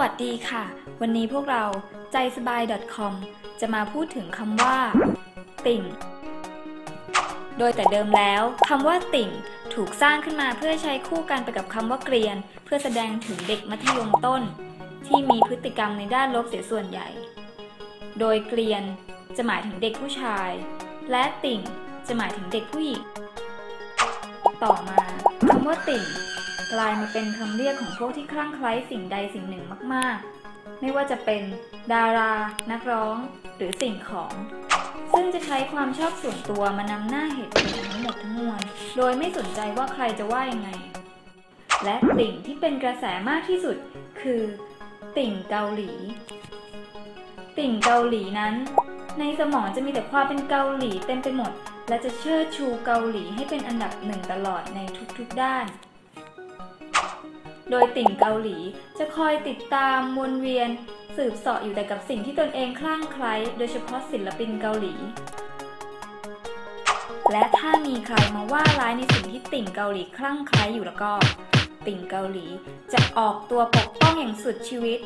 วัสดีค่ะ วันนี้พวกเราใจสบาย .com จะมาพูดถึงคำว่า ติ่ง โดยแต่เดิมแล้วคำว่าติ่ง ถูกสร้างขึ้นมาเพื่อใช้คู่กันไปกับคำว่าเกรียน เพื่อแสดงถึงเด็กมัธยมต้น ที่มีพฤติกรรมในด้านลบเสียส่วนใหญ่ โดยเกรียนจะหมายถึงเด็กผู้ชาย และติ่งจะหมายถึงเด็กผู้หญิง ต่อมาคำว่าติ่ง กลายมาเป็นคำเรียกของพวกที่คลั่งไคล้สิ่งใดสิ่งหนึ่งมากๆ ไม่ว่าจะเป็นดารา นักร้อง หรือสิ่งของ ซึ่งจะใช้ความชอบส่วนตัวมานำหน้าเหตุผลทั้งหมดทั้งมวล โดยไม่สนใจว่าใครจะว่ายังไง และติ่งที่เป็นกระแสมากที่สุด คือ ติ่งเกาหลี ติ่งเกาหลีนั้น ในสมองจะมีแต่ความเป็นเกาหลีเต็มไปหมดและจะเชิดชูเกาหลีให้เป็นอันดับหนึ่งตลอดในทุกๆด้าน โดยติ่งเกาหลี จะคอยติดตามวนเวียน สืบเสาะอยู่แต่กับสิ่งที่ตนเองคลั่งไคล้โดยเฉพาะศิลปินเกาหลี และถ้ามีใครมาว่าร้ายในสิ่งที่ติ่งเกาหลีคลั่งไคล้อยู่แล้วก็ ติ่งเกาหลีจะออกตัวปกป้องอย่างสุดชีวิต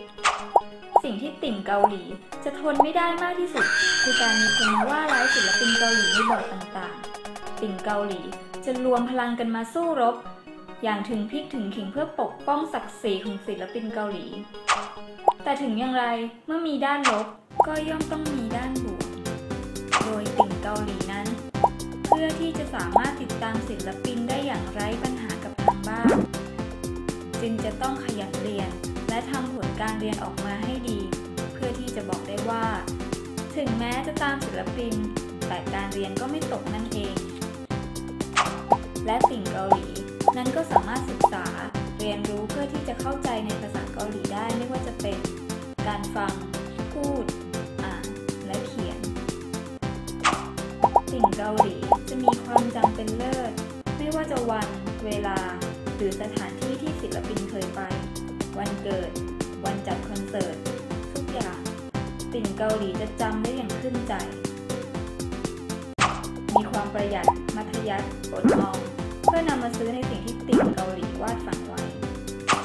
สิ่งที่ติ่งเกาหลี จะทนไม่ได้มากที่สุด คือการมีคนว่าร้ายศิลปินเกาหลีในบทต่างๆ ติ่งเกาหลีจะรวมพลังกันมาสู้รบ อย่างถึงพริกถึงขิงเพื่อปกป้องศักดิ์ศรีของศิลปินเกาหลี แต่ถึงอย่างไรเมื่อมีด้านลบก็ย่อมต้องมีด้านบวก โดยติ่งเกาหลีนั้น เพื่อที่จะสามารถติดตามศิลปินได้อย่างไร้ปัญหากับทางบ้าน จึงจะต้องขยันเรียน และทำผลการเรียนออกมาให้ดี เพื่อที่จะบอกได้ว่า ถึงแม้จะตามศิลปิน แต่การเรียนก็ไม่ตกนั่นเอง และติ่งเกาหลี นั้นก็สามารถศึกษาเรียนรู้เพื่อที่จะเข้าใจในภาษาเกาหลีได้ ไม่ว่าจะเป็นการฟัง พูด อ่าน และเขียนติ่งเกาหลีจะมีความจำเป็นเลิศ ไม่ว่าจะวัน เวลา หรือสถานที่ที่ศิลปินเคยไป วันเกิด วันจัดคอนเสิร์ต ทุกอย่างติ่งเกาหลีจะจำได้อย่างขึ้นใจ มีความประหยัด มัธยัสถ์อดออม พื่อนำมาซื้อในสิ่งที่ติ่งเกาหลีวาดฝันไว้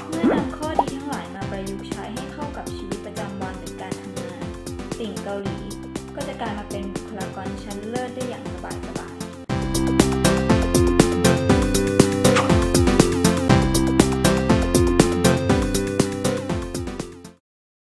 เมื่อนำข้อดีทั้งหลายมาประยุกต์ใช้ให้เข้ากับชีวิตประจำวันหรือการทำงาน ติ่งเกาหลีก็จะกลายมาเป็นบุคลากรชั้นเลิศได้อย่างสบาย